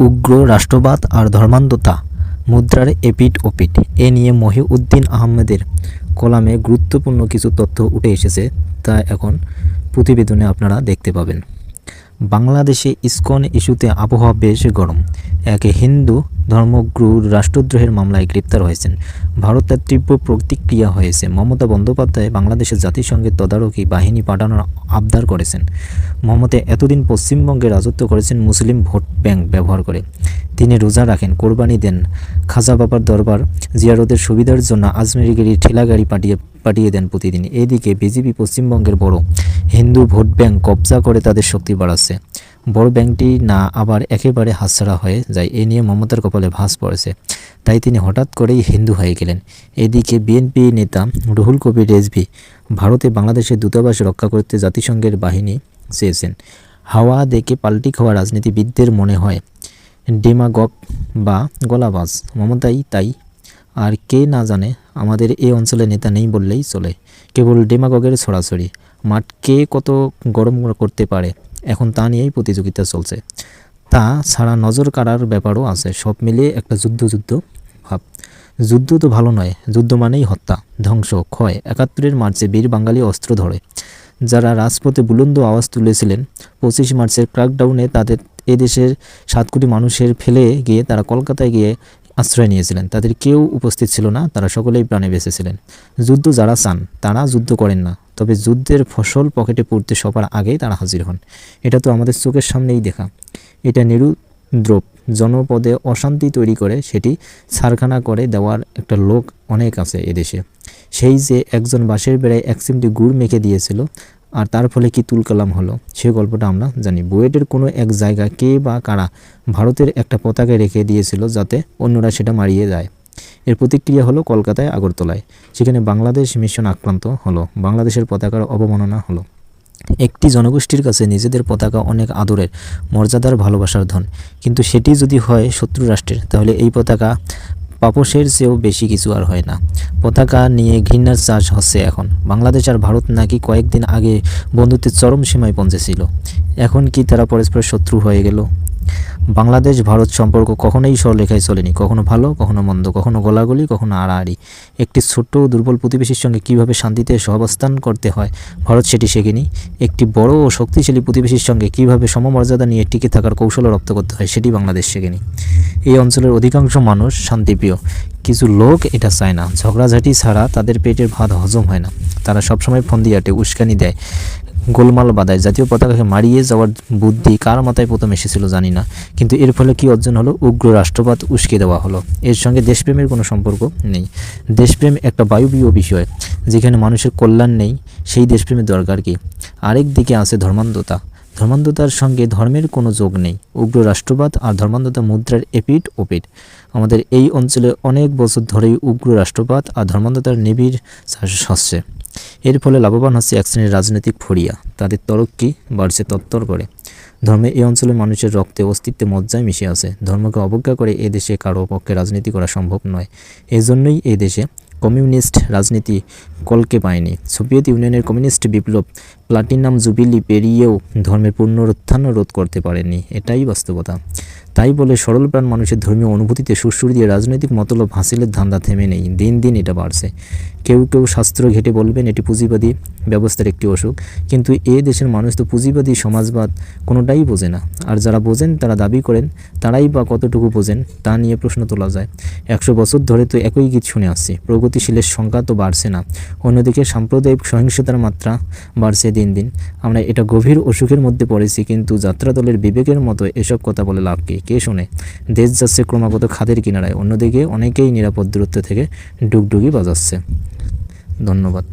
উগ্র রাষ্ট্রবাদ আর ধর্মান্ধতা, মুদ্রার এপিট ওপিট এ নিয়ে মহিউদ্দিন আহমেদের কলামে গুরুত্বপূর্ণ কিছু তথ্য উঠে এসেছে তা এখন প্রতিবেদনে আপনারা দেখতে পাবেন। বাংলাদেশে ইস্কন ইস্যুতে আবহাওয়া বেশ গরম। একে হিন্দু ধর্মগুরুর রাষ্ট্রদ্রোহের মামলায় গ্রেপ্তার হয়েছেন। ভারত তার তীব্র প্রতিক্রিয়া হয়েছে। মমতা বন্দ্যোপাধ্যায় বাংলাদেশের জাতিসংঘের তদারকি বাহিনী পাঠানোর আবদার করেছেন। মমতা এতদিন পশ্চিমবঙ্গে রাজত্ব করেছেন মুসলিম ভোট ব্যাংক ব্যবহার করে। তিনি রোজা রাখেন, কোরবানি দেন, খাজা বাবার দরবার জিয়ারতের সুবিধার জন্য আজমেরি গাড়ি ঠেলা গাড়ি পাঠিয়ে পাঠিয়ে দেন প্রতিদিন। এদিকে বিজেপি পশ্চিমবঙ্গের বড় হিন্দু ভোট ব্যাংক কবজা করে তাদের শক্তি বাড়াচ্ছে। বড় ব্যাংকটি না আবার একেবারে হাতছাড়া হয়ে যায়, এ নিয়ে মমতার কপালে ভাঁজ পড়েছে। তাই তিনি হঠাৎ করেই হিন্দু হয়ে গেলেন। এদিকে বিএনপি নেতা রুহুল কবির রেজভি ভারতে বাংলাদেশের দূতাবাস রক্ষা করতে জাতিসংঘের বাহিনী চেয়েছেন। হাওয়া দেখে পাল্টি খাওয়া রাজনীতিবিদদের মনে হয়, ডেমাগগ বা গলাবাজ, মমতাই তাই। আর কে না জানে, আমাদের এই অঞ্চলে নেতা নেই বললেই চলে। কেবল ডেমাগগের ছড়াছড়ি। মাঠ কে কত গরম করতে পারে? এখন তা নিয়েই প্রতিযোগিতা চলছে। তা ছাড়া নজর কাড়ার ব্যাপারও আছে। সব মিলিয়ে একটা যুদ্ধ যুদ্ধ ভাব। যুদ্ধ তো ভালো নয়। যুদ্ধ মানেই হত্যা, ধ্বংস, ক্ষয়। একাত্তরের মার্চে বীর বাঙালি অস্ত্র ধরে। যারা রাজপথে বুলন্দ আওয়াজ তুলেছিলেন, পঁচিশ মার্চের ক্র্যাকডাউনে তাদের এদেশের সাত কোটি মানুষের ফেলে গিয়ে তারা কলকাতায় গিয়ে আশ্রয় নিয়েছিলেন। তাদের কেউ উপস্থিত ছিল না। তারা সকলেই প্রাণে বেঁচেছিলেন। যুদ্ধ যারা চান, তারা যুদ্ধ করেন না। তবে যুদ্ধের ফসল পকেটে পড়তে সবার আগেই তারা হাজির হন। এটা তো আমাদের চোখের সামনেই দেখা। এটা নিরুদ্রব। জনপদে অশান্তি তৈরি করে, সেটি ছারখানা করে দেওয়ার একটা লোক অনেক আছে এদেশে। সেই যে একজন বাঁশের বেড়ায় এক চিমটি গুড় মেখে দিয়েছিল, আর তার ফলে কি তুলকালাম হলো, সে গল্পটা আমরা জানি। বুয়েটের কোনো এক জায়গা কে বা কারা ভারতের একটা পতাকা রেখে দিয়েছিল যাতে অন্যরা সেটা মারিয়ে যায় এর প্রতিক্রিয়া হলো কলকাতায় আগরতলায় সেখানে বাংলাদেশ মিশন আক্রান্ত হলো, বাংলাদেশের পতাকার অবমাননা হলো। একটি জনগোষ্ঠীর কাছে নিজেদের পতাকা অনেক আদরের, মর্যাদার, ভালোবাসার ধন। কিন্তু সেটি যদি হয় শত্রু রাষ্ট্রের, তাহলে এই পতাকা পাপসের চেয়েও বেশি কিছু আর হয় না। পতাকা নিয়ে ঘৃণার চাষ হচ্ছে এখন। বাংলাদেশ আর ভারত নাকি কয়েকদিন আগে বন্ধুত্বের চরম সীমায় পৌঁছেছিল। এখন কি তারা পরস্পর শত্রু হয়ে গেল? বাংলাদেশ, ভারত সম্পর্ক কখনোই সরলেখায় চলেনি। কখনো ভালো, কখনো মন্দ, কখনো গোলাগুলি, কখনো আড়াআড়ি। একটি ছোট্ট দুর্বল প্রতিবেশীর সঙ্গে কীভাবে শান্তিতে সহাবস্থান করতে হয়, ভারত সেটি শেখেনি। একটি বড় ও শক্তিশালী প্রতিবেশীর সঙ্গে কীভাবে সমমর্যাদা নিয়ে টিকে থাকার কৌশল রপ্ত করতে হয়, সেটি বাংলাদেশ শেখেনি। এই অঞ্চলের অধিকাংশ মানুষ শান্তিপ্রিয়। কিছু লোক এটা চায় না। ঝগড়াঝাটি ছাড়া তাদের পেটের ভাত হজম হয় না। তারা সবসময় ফন্দি আটে উস্কানি দেয়। গোলমাল বাদায় জাতীয় পতাকাকে মারিয়ে যাওয়ার বুদ্ধি কার মাথায় প্রথম এসেছিল জানি না। কিন্তু এর ফলে কি অর্জন হলো? উগ্র রাষ্ট্রবাদ উস্কে দেওয়া হলো। এর সঙ্গে দেশপ্রেমের কোনো সম্পর্ক নেই। দেশপ্রেম একটা বায়বীয় বিষয়, যেখানে মানুষের কল্যাণ নেই, সেই দেশপ্রেমের দরকার কি? আরেক দিকে আছে ধর্মান্ধতা। ধর্মান্ধতার সঙ্গে ধর্মের কোনো যোগ নেই। উগ্র রাষ্ট্রবাদ আর ধর্মান্ধতা মুদ্রার এপিট ওপিট আমাদের এই অঞ্চলে অনেক বছর ধরেই উগ্র রাষ্ট্রবাদ আর ধর্মান্ধতার নিবিড় হচ্ছে এর ফলে লাভবান হচ্ছে এক শ্রেণির রাজনৈতিক ফড়িয়া। তাদের তরক্কি বাড়ছে তত্তর করে। ধর্মে এই অঞ্চলের মানুষের রক্তে অস্তিত্বে মজ্জায় মিশে আছে। ধর্মকে অবজ্ঞা করে এ দেশে কারও পক্ষে রাজনীতি করা সম্ভব নয়। এজন্যই এই দেশে কমিউনিস্ট রাজনীতি কলকে পায়নি। সোভিয়েত ইউনিয়নের কমিউনিস্ট বিপ্লব প্লাটিনাম জুবিলি পেরিয়েও ধর্মের পুনরুত্থান রোধ করতে পারেনি। এটাই বাস্তবতা। তাই বলে সরলপ্রাণ মানুষের ধর্মীয় অনুভূতিতে সুরসুর দিয়ে রাজনৈতিক মতলব হাসিলের ধান্দা থেমে নেই। দিন দিন এটা বাড়ছে। কেউ কেউ শাস্ত্র ঘেটে বলবেন এটি পুঁজিবাদী ব্যবস্থার একটি অসুখ। কিন্তু এ দেশের মানুষ তো পুঁজিবাদী সমাজবাদ কোনোটাই বোঝে না। আর যারা বোঝেন, তারা দাবি করেন, তারাই বা কতটুকু বোঝেন, তা নিয়ে প্রশ্ন তোলা যায়। একশো বছর ধরে তো একই গীত শুনে আসছি। প্রগতিশীলের সংখ্যা তো বাড়ছে না। অন্যদিকে সাম্প্রদায়িক সহিংসতার মাত্রা বাড়ছে দিন দিন। আমরা এটা গভীর অসুখের মধ্যে পড়েছি, কিন্তু যাত্রা দলের বিবেকের মতো এসব কথা বলে লাভ কি? কে শোনে? দেশ যাচ্ছে ক্রমাগত খাদের কিনারায়। অন্যদিকে অনেকেই নিরাপদ দূরত্ব থেকে ডুগডুগি বাজাচ্ছে। ধন্যবাদ।